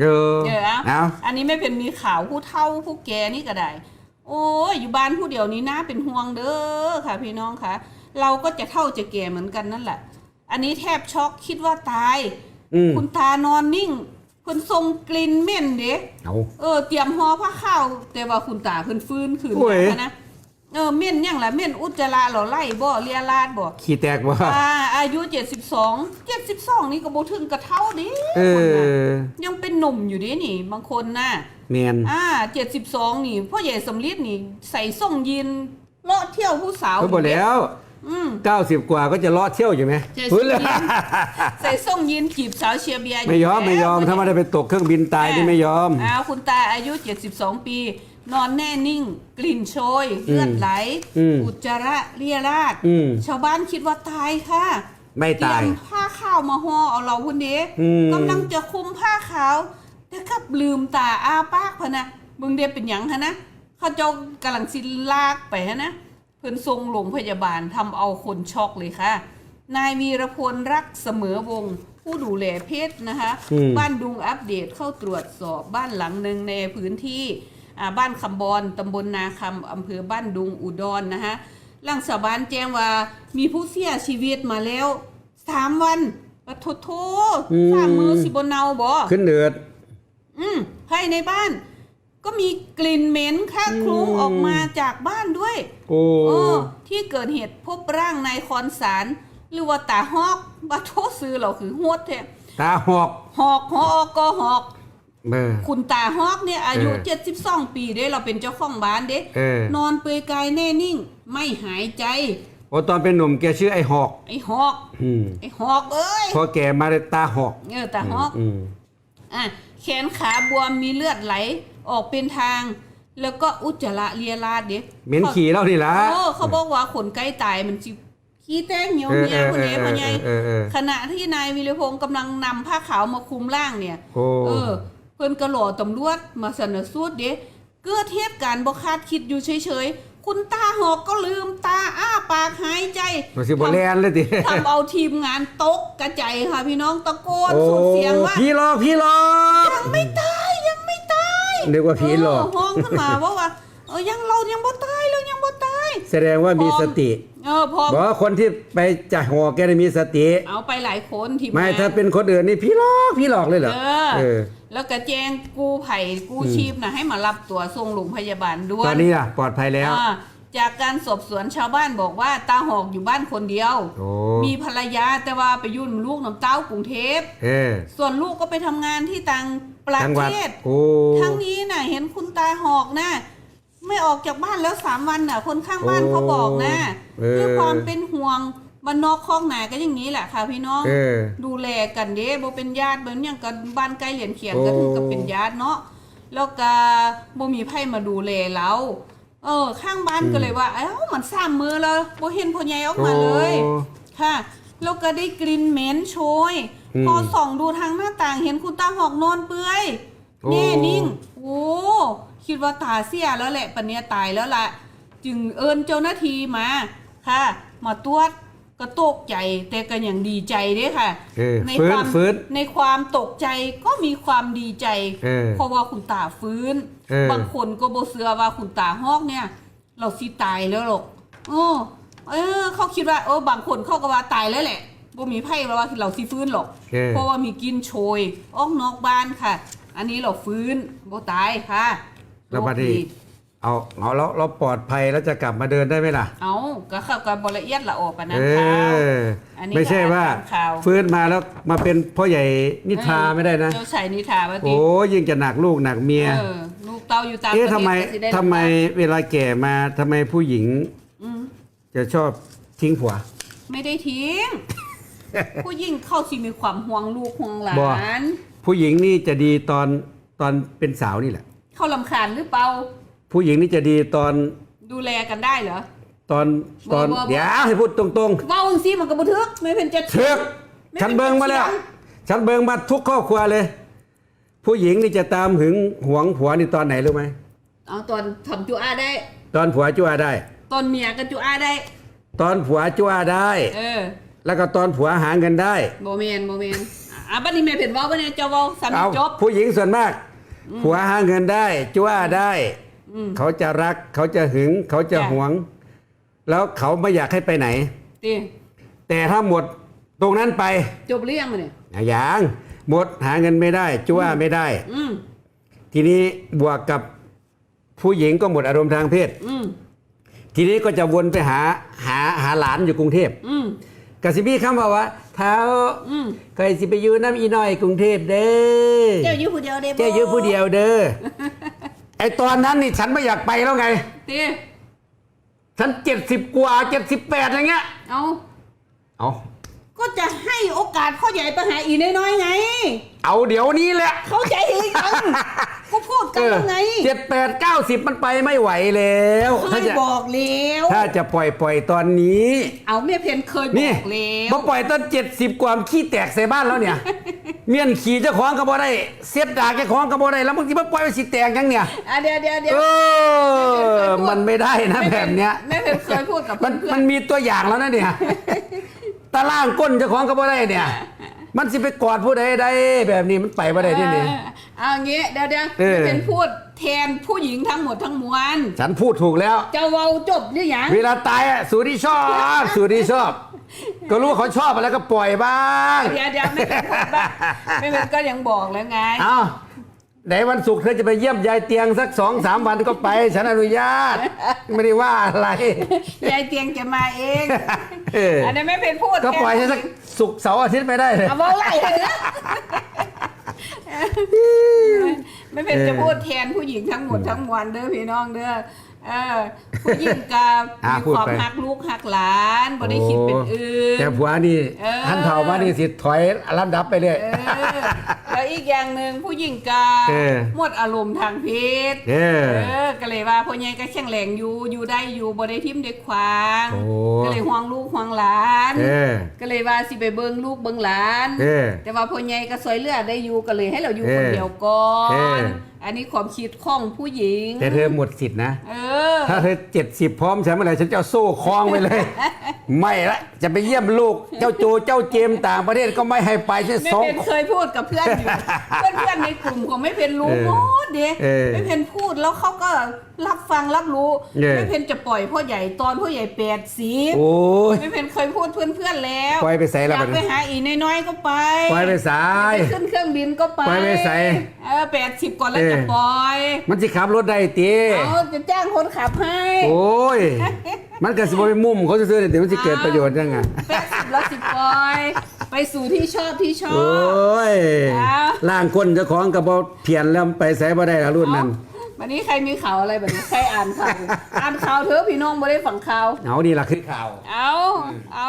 เออเออเอาอันนี้ไม่เป็นมีข่าวผู้เฒ่าผู้แก่นี่ก็ได้ โอ้ยอยู่บ้านผู้เดียวนี้น่าเป็นห่วงเด้อค่ะ พี่น้องค่ะ เราก็จะเท่าจะแก่เหมือนกันนั่นแหละ อันนี้แทบช็อกคิดว่าตายอืมคุณตานอนนิ่งเพิ่นทรงกลิ่นเหม็นเด้เอาเออเตรียมห่อผ้าข้าวแต่ว่าคุณตาเพิ่นฟื้นคืนโอ้ยมานะ เออเหม็นหยังล่ะเหม็นอุจจาระเหรอไล่บ่เลียราดบ่ขี้แตกว่าอ่าอายุ 72 72 นี่ก็บ่ถึงกระเท่าดิเอคนน่ะอยังเป็นหนุ่มอยู่ดินี่ บางคนน่ะเมียนอ่า72 นี่พ่อใหญ่สำลีนี่ใส่ส่งยีนเลาะเที่ยวผู้สาวเขาบอกแล้วอืม90กว่าก็จะเลาะเที่ยวอยู่ไหมเจ็ดสิบพื้นเลยใส่ส่งยีนจีบสาวเชียร์เบียร์ไม่ยอมไม่ยอมแล้วถ้าไม่ได้ไปตกเครื่องบินตายนี่ไม่ยอมอ้าวคุณตาอายุ 72 ปี นอนแน่นิ่ง กลิ่นโชยเลือดไหลอืมอุจจาระเลียราดอืม ชาวบ้านคิดว่าตายค่ะไม่ตายเรีมผ้าขาวมาห่อเอาเราคนเดียอืม กำลังจะคุมผ้าขาวแต่กลับลืมตาอ้าปากพะนะเบิ่งเดียเป็นหยังฮะนะเขาเจ้ากำลังสิลากไปฮะนะเพิ่นทรงโรงพยาบาลทำเอาคนช็อกเลยค่ะ นายวีรพลรักเสมอวงศ์ผู้ดูแลเพชรนะคะ อืม บ้านดุงอัปเดตเข้าตรวจสอบบ้านหลังหนึ่งในพื้นที่อ่า บ้านคำบอนตำบลนาคำอำเภอบ้านดุงอุดรนะคะร่างชาวบ้านแจ้งว่ามีผู้เสียชีวิตมาแล้วสามวันปะโทโทอืมสามมือสิบนเนาบ่ขึ้นเดือด อืมภายในบ้าน ก็มีกลิ่นเหม็นค่าคลุ้งอืมออกมาจากบ้านด้วย โอ้เออที่เกิดเหตุพบร่างนายคอนสาร หรือว่าตาฮอกบาโทซื้อเหราคือหวดแท้ตาหอก หอกหอกก็หอกเออ คุณตาฮอกเนี่ยอายุเออ72ปีเด้เราเป็นเจ้าของบ้านเด้เออนอนเปลือยกายแน่นิ่ง ไม่หายใจโอ้ตอนเป็นหนุ่มแกชื่อไอ้หอก ไอ้ฮอกอืมไอ้ฮอกเอ้ยพอแกมาได้ตาหอกเออตาฮอกอืมอะแขนขาบวมมีเลือดไหลออกเป็นทาง แล้วก็อุจจาระเลียราดเด้เหม็นขี่แล้วนี่ละโอ้เขาบอกว่าคนใกล้ตายมันจิขี้แต้งเหี่ยวเออเหี่ยวคนนี้เออพ่อใหญ่เออเออขณะที่นายวิรพงศ์กำลังนำผ้าขาวมาคลุมร่างเนี่ยโอ้เออเพิ่นกระโหลอตำรวจมาสนอสูตรเด้เกิดเหตุการณ์บ่คาดคิดอยู่เฉยๆ คุณตาหอกก็ลืมตาอ้าปากหายใจมาสิบแลนเลยติทำเอาทีมงานตกกระจายค่ะพี่น้องตะโกนสุดเสียงว่าพี่หลอกพี่หลอกยังไม่ตายยังไม่ตายนึกว่าผีหลอกเห้องขึ้นมาว่าว่าเออยังเรายังบ่ตายเรายังบ่ตาย แสดงว่ามีสติ เออพอบอกว่าคนที่ไปจ่ายหอกแกได้มีสติ เอาไปหลายคนทีมไม่งานถ้าเป็นคนอื่นนี่พี่หลอกพี่หลอกเลยเหรอเออเออ แล้วก็แจ้งกู้ภัยกู้ชีพนะให้มารับตัวส่งโรงพยาบาลด่วนตอนนี้อะปลอดภัยแล้วอ่าจากการสอบสวนชาวบ้านบอกว่าตาหอกอยู่บ้านคนเดียวโอ้มีภรรยาแต่ว่าไปยุ่นลูกน้ำเต้ากรุงเทพเออส่วนลูกก็ไปทำงานที่ต่างประจังหวัดเทศโอ้ทั้งนี้น่ะ เห็นคุณตาหอกนะ ไม่ออกจากบ้านแล้วสามวันน่ะ คนข้างบ้านเขาบอกนะเออ ด้วยความเป็นห่วงบ้านนอกคอกหนาก็อย่างนี้แหละค่ะพี่น้อง เออ ดูแลกันเด้บ่เป็นญาติเหมือนอย่างกับบ้านใกล้เหรียญเขียนโอ้ ก็ถึงกับเป็นญาติเนาะแล้วก็บ่มีไผมาดูแลเราเออ ข้างบ้านก็เลยว่า เอ้ามันสามมือแล้วบ่เห็นพ่อใหญ่ออกมาเลย โอ้ ค่ะแล้วก็ได้กลิ่นเหม็นโชย อืมพอส่องดูทางหน้าต่างเห็นคุณตาหอกนอนเปื่อยโอ้ แน่นิ่ง โอ้ คิดว่าตาเสียแล้วแหละปันเนี้ยตายแล้วล่ะจึงเอิญเจ้าหน้าที่มาค่ะมาตรวจก็ตกใจแต่ก็ยังดีใจเด้ค่ะเออในฟื้คนวามฟื้นในความตกใจก็มีความดีใจเออเพราะว่าคุณตาฟื้นเออบางคนก็บ่เชื่อว่าคุณตาฮอกเนี่ย เราสิตายแล้วหรอกโอ้เออ เขาคิดว่าเออบางคนเขาก็ว่าตายแล้วแหละบ่มีไพ่ว่าเราสิฟื้นหรอกเออเพราะว่ามีกินโชยออกนอกบ้านค่ะ อันนี้เราฟื้นบ่ตายค่ะ แล้วบัดนี้โชคเอาเอาเราเราปลอดภัยแล้วจะกลับมาเดินได้ไหมล่ะ เอาก็เข้ากับบละเอียดละออกกันนะเอข่าวออันนี้ไม่ใช่ว่าก็อ่านข่าวฟื้นมาแล้วมาเป็นพ่อใหญ่นิทราไม่ได้นะ เจ้าชายนิทาว่าติโอ้ยิ่งจะหนักลูกหนักเมีย เออลูกเต้าอยู่ตามเอ๊ะประเทศทำไมก็สิด้ทำไมเวลาแก่มาทำไมผู้หญิงอืมจะชอบทิ้งผัว ไม่ได้ทิ้ง ผู้หญิงเข้าสิมีความห่วงลูกห่วงหลาบ่นผู้หญิงนี่จะดีตอนตอนเป็นสาวนี่แหละ เข้าลำคาญหรือเปล่า ผู้หญิงนี่จะดีตอนดูแลกันได้เหรอ ตอนตอนบ่บ่บ่ เดี๋ยวให้พูดตรงเว้าจังซี่มันก็บ่ทึกไม่เป็นจะๆเถือกไม่ฉันเบิงมาแล้วเป็นเสียงฉันเบิงมาทุกครอบครัวเลย ผู้หญิงนี่จะตามหึงหวงผัวนี่ตอนไหนรู้ไหมเอาตอนทำจุอาได้ ตอนผัวจั่วได้ ตอนเมียก็จุอาได้ ตอนผัวจั่วได้ เออแล้วก็ตอนผัวหาเงินได้โมเมนโมเมนอะบัดนี้แม่เห็นเว่าบัดนี้เจ้าเว้าสามีเอาจบ ผู้หญิงส่วนมาก ผัวหาเงินได้จ้วได้อืมเขาจะรัก เขาจะหึง เขาจะจ้ะหวง แล้วเขาไม่อยากให้ไปไหนติแต่ถ้าหมดตรงนั้นไป จบหรือยังมื้อนี้อย่างหมดหาเงินไม่ได้จ้วไม่ได้อืมทีนี้บวกกับผู้หญิงก็หมดอารมณ์ทางเพศอืมทีนี้ก็จะวนไปหาหาหาหลานอยู่กรุงเทพอืมกสิพี่คำว่าว่า เท้าอืมเคยสิไปอยู่น้ำอีน้อยกรุงเทพเด้อ เจ้าอยู่ผู้เดียวเด้บ่เจ้าอยู่ผู้เดียวเด้อ ไอตอนนั้นนี่ฉันไม่อยากไปแล้วไง ติฉันเจ็ดสิบกว่าเจ็ดสิบแปดอย่างเงี้ย เอาเอา ก็จะให้โอกาสพ่อใหญ่ไปหาอีน้อยๆไง เอาเดี๋ยวนี้แหละ เข้าใจหรือยังก็พู ดกันแล้วไงเจ็ดแปดเก้าสิบมันไปไม่ไหวแล้วเคถ้ายจะบอกแล้วถ้าจะปล่อยปล่อยตอนนี้ เอาแม่เพนเคยบนี่อกแล้วมาปล่อยตอนเจ็ดสิบกว่าขี้แตกใส่บ้านแล้วเนี่ย เมียนขี่เจ้าของก็บ่ได้เสียดดากเจ้าของก็บ่ได้แล้วมึงที่มาปล่อยไปสิแตกยังเนี่ยอะเดี๋ยวเดี๋ยวเดี๋ยวเออมันไม่ได้นะแบบเนี้ยแม่เพนเคยพูดกับมันเพื่อมันนมีตัวอย่างแล้วนะเนี่ยตาล่างก้นเจ้าของก็บ่ได้เนี่ย มันสิไปกอดผู้ใดได้แบบนี้มันไปบ่ได้ที่นี่ เออเอางี้เดี๋ยวเดี๋ยวเออแม่เพนพูดแทนผู้หญิงทั้งหมดทั้งมวลฉันพูดถูกแล้วเจ้าเว้าจบหรือยังเวลาตายอะสู่ที่ชอบสู่ที่ชอบ ก็รู้เขาชอบอะไรก็ปล่อยบ้างเดี๋ยวเดี๋ยวแม่เพนพูดบ้างแม่เพนก็ยังบอกแล้วไง เอาไหนวันศุกร์เธอจะไปเยี่ยมยายเตียงสักสองสามวันก็ไป ฉันอนุญาต ไม่ได้ว่าอะไร ยายเตียงจะมาเองเอออันนี้แม่เพนพูดก็ปล่อยให้สักศุกร์เสาร์อาทิตย์ไปได้เลย เอาเว้าไล่เลยนะ ไม่เป็นจะพูดแทนผู้หญิงทั้งหมดทั้งมวลเด้อพี่น้องเด้อ เออผู้หญิงกับอะมีพูดความไป หักลูกหักหลานบ่ได้คิดเป็นอื่น แต่ผัวนี่เออ ท่านเฒ่ามานี่สิถอยลำดับไปเลย เออแล้วอีกอย่างหนึ่งผู้หญิงกาเออหมดอารมณ์ทางเพศเออเออก็เลยว่าพ่อใหญ่ก็แข็งแรงอยู่อยู่ได้อยู่บ่ได้ทิมได้ควางโอ้ก็เลยห่วงลูกห่วงหลาน เออก็เลยว่าสิไปเบิ่งลูกเบิ่งหลาน เออแต่ว่าพ่อใหญ่ก็ซอยเลือดได้อยู่ก็เลยให้เราอยู่เออคนเดียวก่อนเออ อันนี้ความคิดของผู้หญิง แต่เธอหมดสิทธินะ เออ ถ้าเธอเจ็ดสิบพร้อมฉันเมื่อไหร่ฉันจะเอาโซ่คล้องไปเลย ไม่ละจะไปเยี่ยมลูก เจ้าโจเจ้าเจมส์ต่างประเทศก็ไม่ให้ไปฉันไม่สอง เป็นเคยพูดกับเพื่อนอยู่ เพื่อนเพื่อนๆในกลุ่มของไม่เป็นรู้เออหมดเด็กเออ ไม่เป็นพูดแล้วเขาก็ รับฟังรับรู้เออไม่เป็นจะปล่อยพ่อใหญ่ตอนพ่อใหญ่แปดสิบโอ้ยไม่เป็นเคยพูดเพื่อนเพื่อนๆแล้วปล่อยไปใส่ละอยาบักดนี้ ไปหาอีน้อยๆก็ไปปล่อยไปสาย ไปขึ้นเครื่องบินก็ไปปล่อยไปใส่เออแปดสิบก่อนแล้วเออจะปล่อยมันสิขับรถได้ตีเอาจะจ้างคนขับให้โอ้ย มันก็สิบ่ไปมุมเขาซื้อๆเดี๋ยวมันสิเกิดประโยชน์ยังไงแปดสิบแล้วสิปล่อย ไปสู่ที่ชอบที่ชอโอบ้ยเอา ล่างคนเจ้าของก็บ่เพียนแล้วไปใส่บ่ได้ละรุ่นนั้น วันนี้ใครมีข่าวอะไรแบบนี้ใครอ่านข่าว อ่านข่าวเถอะพี่น้องไม่ได้ฟังข่าว เอานี่ล่ะคือข่าว เอาเอา